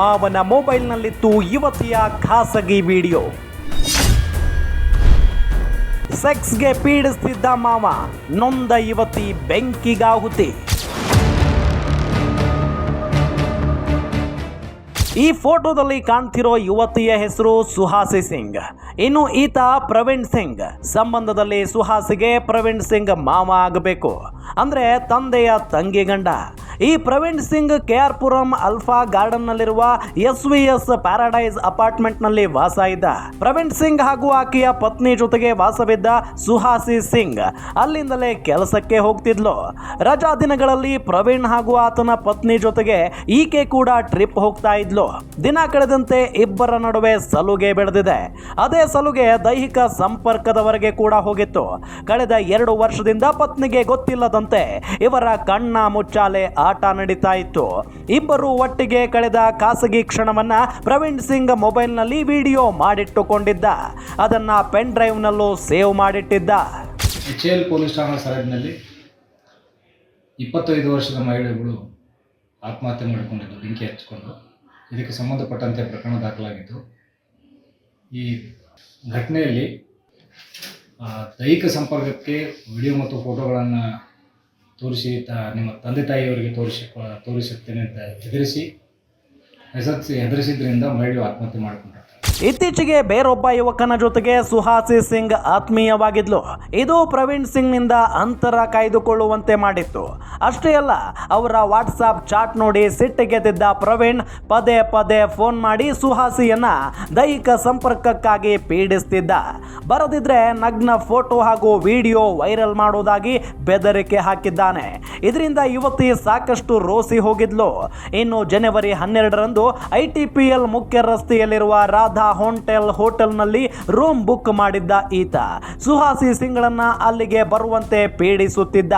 ಮಾವನ ಮೊಬೈಲ್ನಲ್ಲಿತ್ತು ಯುವತಿಯ ಖಾಸಗಿ ವಿಡಿಯೋ. ಸೆಕ್ಸ್ಗೆ ಪೀಡಿಸ್ತಿದ್ದ ಮಾವ ನೊಂದ ಯುವತಿ ಬೆಂಕಿಗಾಹುತಿ. ಈ ಫೋಟೋದಲ್ಲಿ ಕಾಣ್ತಿರೋ ಯುವತಿಯ ಹೆಸರು ಸುಹಾಸಿ ಸಿಂಗ್. ಇನ್ನು ಈತ ಪ್ರವೀಣ್ ಸಿಂಗ್. ಸಂಬಂಧದಲ್ಲಿ ಸುಹಾಸಿಗೆ ಪ್ರವೀಣ್ ಸಿಂಗ್ ಮಾವ ಆಗಬೇಕು. ಅಂದ್ರೆ ತಂದೆಯ ತಂಗಿ ಗಂಡ. ಈ Praveen Singh K R Puram Alpha garden ನಲ್ಲಿರುವ ಎಸ್ ವಿ ಎಸ್ ಪ್ಯಾರಾಡೈಸ್ ಅಪಾರ್ಟ್ಮೆಂಟ್ನಲ್ಲಿ ವಾಸ ಇದ್ದ ಪ್ರವೀಣ್ ಸಿಂಗ್ ಹಾಗೂ ಆಕೆಯ ಪತ್ನಿ ಜೊತೆಗೆ ವಾಸವಿದ್ದ ಸುಹಾಸಿ ಸಿಂಗ್ ಅಲ್ಲಿಂದಲೇ ಕೆಲಸಕ್ಕೆ ಹೋಗ್ತಿದ್ಲು. ರಜಾ ದಿನಗಳಲ್ಲಿ ಪ್ರವೀಣ್ ಹಾಗೂ ಆತನ ಪತ್ನಿ ಜೊತೆಗೆ ಈಕೆ ಕೂಡ ಟ್ರಿಪ್ ಹೋಗ್ತಾ ಇದ್ಲು. ದಿನ ಕಳೆದಂತೆ ಇಬ್ಬರ ನಡುವೆ ಸಲುಗೆ ಬೆಳೆದಿದೆ. ಅದೇ ಸಲುಗೆ ದೈಹಿಕ ಸಂಪರ್ಕದವರೆಗೆ ಕೂಡ ಹೋಗಿತ್ತು. ಕಳೆದ ಎರಡು ವರ್ಷದಿಂದ ಪತ್ನಿಗೆ ಗೊತ್ತಿಲ್ಲದಂತೆ ಇವರ ಕಣ್ಣ ಮುಚ್ಚಾಲೆ ಆಟ ನಡೀತಾ ಇತ್ತು. ಇಬ್ಬರು ಒಟ್ಟಿಗೆ ಕಳೆದ ಖಾಸಗಿ ಕ್ಷಣವನ್ನ ಪ್ರವೀಣ್ ಸಿಂಗ್ ಮೊಬೈಲ್ನಲ್ಲಿ ವಿಡಿಯೋ ಮಾಡಿಟ್ಟುಕೊಂಡಿದ್ದ. ಅದನ್ನ ಪೆನ್ ಡ್ರೈವ್ನಲ್ಲೂ ಸೇವ್ ಮಾಡಿಟ್ಟಿದ್ದ. ಎಚ್ ಎಲ್ ಪೊಲೀಸ್ ಠಾಣಾ ಸರಹದ್ದಿನಲ್ಲಿ ಇಪ್ಪತ್ತೈದು ವರ್ಷದ ಮಹಿಳೆಗಳು ಆತ್ಮಹತ್ಯೆ ಮಾಡಿಕೊಂಡಿದ್ದು, ಬೆಂಕಿ ಹಚ್ಚಿಕೊಂಡು. ಇದಕ್ಕೆ ಸಂಬಂಧಪಟ್ಟಂತೆ ಪ್ರಕರಣ ದಾಖಲಾಗಿದ್ದು. ಈ ಘಟನೆಯಲ್ಲಿ ದೈಹಿಕ ಸಂಪರ್ಕಕ್ಕೆ ವಿಡಿಯೋ ಮತ್ತು ಫೋಟೋಗಳನ್ನು ತೋರಿಸಿ ತ ನಿಮ್ಮ ತಂದೆ ತಾಯಿಯವರಿಗೆ ತೋರಿಸಿ ತೋರಿಸುತ್ತೇನೆ ಅಂತ ಹೆದರಿಸಿ ಹೆಸರಿಸಿ ಹೆದರಿಸಿದ್ರಿಂದ ಮಹಿಳೆಯು ಆತ್ಮಹತ್ಯೆ ಮಾಡಿಕೊಂಡಿರ್ತಾರೆ ಇತ್ತೀಚೆಗೆ ಬೇರೊಬ್ಬ ಯುವಕನ ಜೊತೆಗೆ ಸುಹಾಸಿ ಸಿಂಗ್ ಆತ್ಮೀಯವಾಗಿದ್ಲು. ಇದು ಪ್ರವೀಣ್ ಸಿಂಗ್ನಿಂದ ಅಂತರ ಕಾಯ್ದುಕೊಳ್ಳುವಂತೆ ಮಾಡಿತ್ತು. ಅಷ್ಟೇ ಅಲ್ಲ, ಅವರ ವಾಟ್ಸಾಪ್ ಚಾಟ್ ನೋಡಿ ಸಿಟ್ಟಿಗೆದ್ದಿದ್ದ ಪ್ರವೀಣ್ ಪದೇ ಪದೇ ಫೋನ್ ಮಾಡಿ ಸುಹಾಸಿಯನ್ನ ದೈಹಿಕ ಸಂಪರ್ಕಕ್ಕಾಗಿ ಪೀಡಿಸ್ತಿದ್ದ. ಬರದಿದ್ರೆ ನಗ್ನ ಫೋಟೋ ಹಾಗೂ ವಿಡಿಯೋ ವೈರಲ್ ಮಾಡುವುದಾಗಿ ಬೆದರಿಕೆ ಹಾಕಿದ್ದಾನೆ. ಇದರಿಂದ ಯುವತಿ ಸಾಕಷ್ಟು ರೋಸಿ ಹೋಗಿದ್ಲು. ಇನ್ನು ಜನವರಿ ಹನ್ನೆರಡರಂದು ಐಟಿಪಿಎಲ್ ಮುಖ್ಯ ರಸ್ತೆಯಲ್ಲಿರುವ ರಾಧಾ ಹೋಟೆಲ್ ಹೋಟೆಲ್ನಲ್ಲಿ ರೂಮ್ ಬುಕ್ ಮಾಡಿದ್ದ ಈತ. ಸುಹಾಸಿ ಸಿಂಗ್ಳನ್ನ ಅಲ್ಲಿಗೆ ಬರುವಂತೆ ಪೀಡಿಸುತ್ತಿದ್ದ.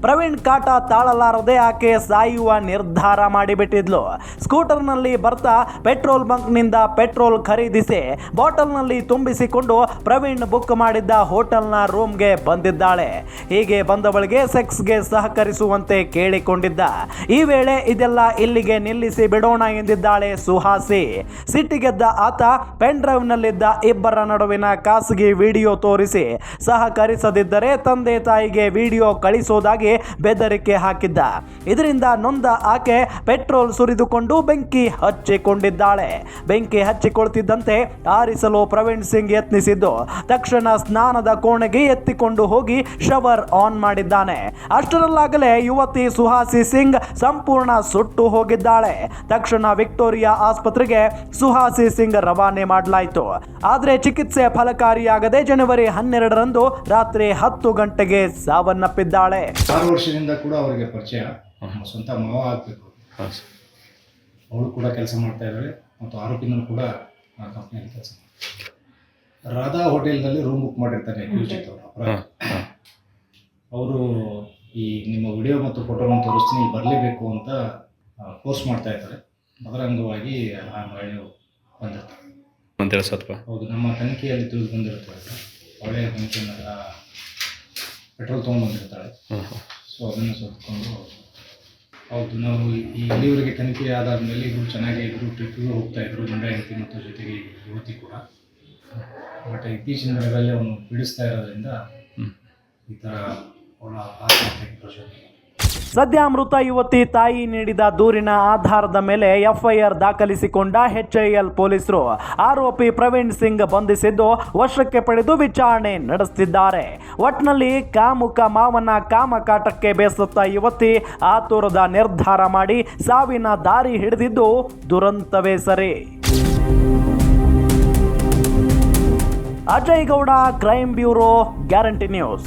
ಪ್ರವೀಣ್ ಕಾಟ ತಾಳಲಾರದೆ ಆಕೆ ಸಾಯುವ ನಿರ್ಧಾರ ಮಾಡಿಬಿಟ್ಟಿದ್ಲು. ಸ್ಕೂಟರ್ನಲ್ಲಿ ಬರ್ತಾ ಪೆಟ್ರೋಲ್ ಬಂಕ್ನಿಂದ ಪೆಟ್ರೋಲ್ ಖರೀದಿಸಿ ಬಾಟಲ್ನಲ್ಲಿ ತುಂಬಿಸಿಕೊಂಡು ಪ್ರವೀಣ್ ಬುಕ್ ಮಾಡಿದ್ದ ಹೋಟೆಲ್ನ ರೂಮ್ಗೆ ಬಂದಿದ್ದಾಳೆ. ಹೀಗೆ ಬಂದವಳಿಗೆ ಸೆಕ್ಸ್ಗೆ ಸಹಕರಿಸುವಂತೆ ಕೇಳಿಕೊಂಡಿದ್ದ. ಈ ವೇಳೆ ಇದೆಲ್ಲ ಇಲ್ಲಿಗೆ ನಿಲ್ಲಿಸಿ ಬಿಡೋಣ ಎಂದಿದ್ದಾಳೆ ಸುಹಾಸಿ. ಸಿಟ್ಟಿಗೆದ್ದ ಆತ ಪೆನ್ ಡ್ರೈವ್ನಲ್ಲಿದ್ದ ಇಬ್ಬರ ನಡುವಿನ ಖಾಸಗಿ ವಿಡಿಯೋ ತೋರಿಸಿ ಸಹಕರಿಸದಿದ್ದರೆ ತಂದೆ ತಾಯಿಗೆ ವಿಡಿಯೋ ಕಳಿಸೋದಾಗಿ ಬೆದರಿಕೆ ಹಾಕಿದ್ದ. ಇದರಿಂದ ನೊಂದ ಆಕೆ ಪೆಟ್ರೋಲ್ ಸುರಿದುಕೊಂಡು ಬೆಂಕಿ ಹಚ್ಚಿಕೊಂಡಿದ್ದಾಳೆ. ಬೆಂಕಿ ಹಚ್ಚಿಕೊಳ್ತಿದ್ದಂತೆ ಆರಿಸಲು ಪ್ರವೀಣ್ ಸಿಂಗ್ ಯತ್ನಿಸಿದ್ದು. ತಕ್ಷಣ ಸ್ನಾನದ ಕೋಣೆಗೆ ಎತ್ತಿಕೊಂಡು ಹೋಗಿ ಶವರ್ ಆನ್ ಮಾಡಿದ್ದಾನೆ. ಅಷ್ಟರಲ್ಲಾಗಲೇ ಯುವತಿ ಸುಹಾಸಿ ಸಿಂಗ್ ಸಂಪೂರ್ಣ ಸುಟ್ಟು ಹೋಗಿದ್ದಾಳೆ. ತಕ್ಷಣ ವಿಕ್ಟೋರಿಯಾ ಆಸ್ಪತ್ರೆಗೆ ಸುಹಾಸಿ ಸಿಂಗ್ ರವಾನೆ ಮಾಡಲಾಯಿತು. ಆದರೆ ಚಿಕಿತ್ಸೆ ಫಲಕಾರಿಯಾಗದೆ ಜನವರಿ ಹನ್ನೆರಡರಂದು ರಾತ್ರಿ ಹತ್ತು ಗಂಟೆಗೆ ಸಾವನ್ನಪ್ಪಿದ್ದಾಳೆ. ಆರು ವರ್ಷದಿಂದ ಕೂಡ ಅವರಿಗೆ ಪರಿಚಯ. ಸ್ವಂತ ಮಾವ ಆಗಬೇಕು. ಅವಳು ಕೂಡ ಕೆಲಸ ಮಾಡ್ತಾ ಇದ್ದಾಳೆ. ಮತ್ತು ಆರೋಪಿನೂ ಕೂಡ ಆ ಕಂಪ್ನಿಯಲ್ಲಿ ಕೆಲಸ ರಾಧಾ ಹೋಟೆಲ್ನಲ್ಲಿ ರೂಮ್ ಬುಕ್ ಮಾಡಿರ್ತಾರೆ ಅವರು ಅವರು ಈ ನಿಮ್ಮ ವಿಡಿಯೋ ಮತ್ತು ಫೋಟೋಗಳನ್ನು ತೋರಿಸ್ತೀನಿ ಬರಲೇಬೇಕು ಅಂತ ಪೋಸ್ಟ್ ಮಾಡ್ತಾ ಇದ್ದಾರೆ. ಅದರ ಅಂಗವಾಗಿ ಆ ಮಹಿಳೆಯು ಬಂದಿರ್ತಾರೆ ಅಂತೇಳಿ ಸ್ವಲ್ಪ ಹೌದು ನಮ್ಮ ತನಿಖೆಯಲ್ಲಿ ತಿಳಿದು ಬಂದಿರ್ತಾರೆ. ಒಳ್ಳೆಯ ತನಿಖೆಯನ್ನು ಪೆಟ್ರೋಲ್ ತೊಗೊಂಡ್ಬಂದಿರ್ತಾಳೆ. ಸೊ ಅದನ್ನು ಸುತ್ತಕೊಂಡು ಹೌದು ನಾವು ಈ ಇಲ್ಲಿವರೆಗೆ ತನಿಖೆ ಆದಾದ ಮೇಲೆ ಇವರು ಚೆನ್ನಾಗಿ ಇಬ್ಬರು ಟ್ರಿಪ್ಪಿಗೂ ಹೋಗ್ತಾ ಇದ್ರು ಗಂಡ ಹೆಂಡತಿ ಮತ್ತು ಜೊತೆಗೆ ಯುವತಿ ಕೂಡ. ಬಟ್ ಇತ್ತೀಚಿನ ದಿನಗಳಲ್ಲಿ ಅವನು ಪೀಡಿಸ್ತಾ ಇರೋದ್ರಿಂದ ಈ ಥರ ಅವಳ ಆತ್ಮಹತ್ಯೆಗೆ ಪ್ರಚೋದನೆ. ಸದ್ಯ ಮೃತ ಯುವತಿ ತಾಯಿ ನೀಡಿದ ದೂರಿನ ಆಧಾರದ ಮೇಲೆ ಎಫ್ಐಆರ್ ದಾಖಲಿಸಿಕೊಂಡ ಎಚ್ಐಎಲ್ ಪೊಲೀಸರು. ಆರೋಪಿ ಪ್ರವೀಣ್ ಸಿಂಗ್ ಬಂಧಿಸಿದ್ದು ವಶಕ್ಕೆ ಪಡೆದು ವಿಚಾರಣೆ ನಡೆಸುತ್ತಿದ್ದಾರೆ ಒಟ್ನಲ್ಲಿ ಕಾಮುಕ ಮಾವನ ಕಾಮಕಾಟಕ್ಕೆ ಬೇಸತ್ತ ಯುವತಿ ಆತುರದ ನಿರ್ಧಾರ ಮಾಡಿ ಸಾವಿನ ದಾರಿ ಹಿಡಿದಿದ್ದು ದುರಂತವೇ ಸರಿ. Ajay Gowda crime bureau, guarantee news.